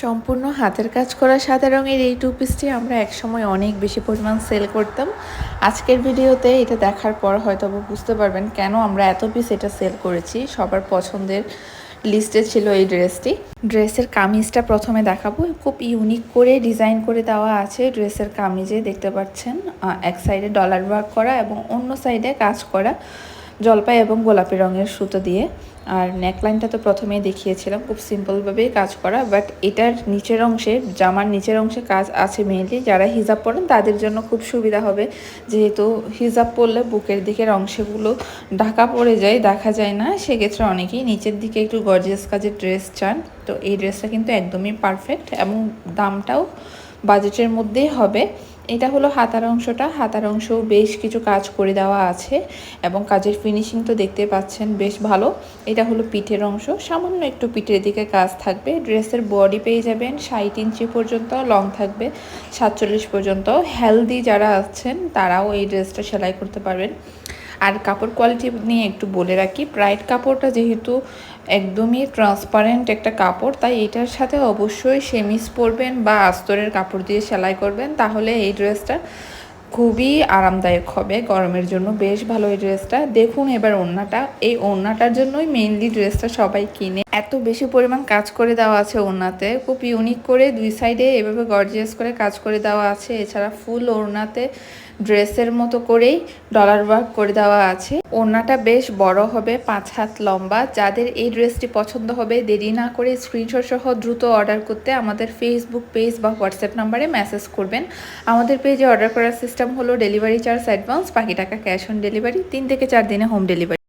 সম্পূর্ণ হাতের কাজ করা সাদা রঙের এই টু পিসটি আমরা একসময় অনেক বেশি পরিমাণ সেল করতাম। আজকের ভিডিওতে এটা দেখার পর হয়তো বুঝতে পারবেন কেন আমরা এত পিস এটা সেল করেছি। সবার পছন্দের লিস্টে ছিল এই ড্রেসটি ড্রেসের কামিজটা প্রথমে দেখাবো। খুব ইউনিক করে ডিজাইন করে দেওয়া আছে ড্রেসের কামিজে, দেখতে পাচ্ছেন। এক সাইডে ডলার ওয়ার্ক করা এবং অন্য সাইডে কাজ করা। জলপাই এবং গোলাপি রঙের সুতো দিয়ে। আর নেকলাইনটা তো প্রথমেই দেখিয়েছিলাম, খুব সিম্পলভাবেই কাজ করা বাট এটার নিচের অংশে, জামার নিচের অংশে কাজ আছে মেইনলি যারা হিজাব পরেন তাদের জন্য খুব সুবিধা হবে, যেহেতু হিজাব পরলে বুকের দিকের অংশগুলো ঢাকা পড়ে যায়, দেখা যায় না, সেক্ষেত্রে অনেকেই নিচের দিকে একটু গর্জিয়াস কাজের ড্রেস চান। তো এই ড্রেসটা কিন্তু একদমই পারফেক্ট এবং দামটাও বাজেটের মধ্যেই হবে। এটা হলো হাতার অংশটা। হাতার অংশেও বেশ কিছু কাজ করে দেওয়া আছে এবং কাজের ফিনিশিং তো দেখতে পাচ্ছেন বেশ ভালো। এটা হলো পিঠের অংশ। সামান্য একটু পিঠের দিকে কাজ থাকবে। ড্রেসের বডি পেয়ে যাবেন ষাট ইঞ্চি পর্যন্ত লং থাকবে সাতচল্লিশ পর্যন্ত। হেলদি যারা আছেন, তারাও এই ড্রেসটা সেলাই করতে পারবেন। আর কাপড় কোয়ালিটি নিয়ে একটু বলে রাখি। ব্রাইট কাপড়টা যেহেতু একদমই ট্রান্সপারেন্ট একটা কাপড়, তাই এটার সাথে অবশ্যই সেমিস পরবেন বা আস্তরের কাপড় দিয়ে সেলাই করবেন, তাহলে এই ড্রেসটা খুবই আরামদায়ক হবে। গরমের জন্য বেশ ভালো এই ড্রেসটা। দেখুন এবার ওড়নাটা। এই ওড়নাটার জন্যই মেইনলি ড্রেসটা সবাই কিনে এত বেশি পরিমাণ কাজ করে দেওয়া আছে ওড়নাতে। খুব ইউনিক করে দুই সাইডে এভাবে গর্জিয়াস করে কাজ করে দেওয়া আছে। এছাড়া ফুল ওড়নাতে ড্রেসের মতো করেই ডলার ওয়ার্ক করে দেওয়া আছে। ওড়নাটা বেশ বড় হবে, পাঁচ হাত লম্বা। যাদের এই ড্রেসটি পছন্দ হবে, দেরি না করে স্ক্রিনশট সহ দ্রুত অর্ডার করতে আমাদের ফেসবুক পেজ বা হোয়াটসঅ্যাপ নাম্বারে মেসেজ করবেন। আমাদের পেজে অর্ডার করার সিস্টেম হলো ডেলিভারি চার্জ অ্যাডভান্স বাকি টাকা ক্যাশ অন ডেলিভারি তিন থেকে চার দিনে হোম ডেলিভারি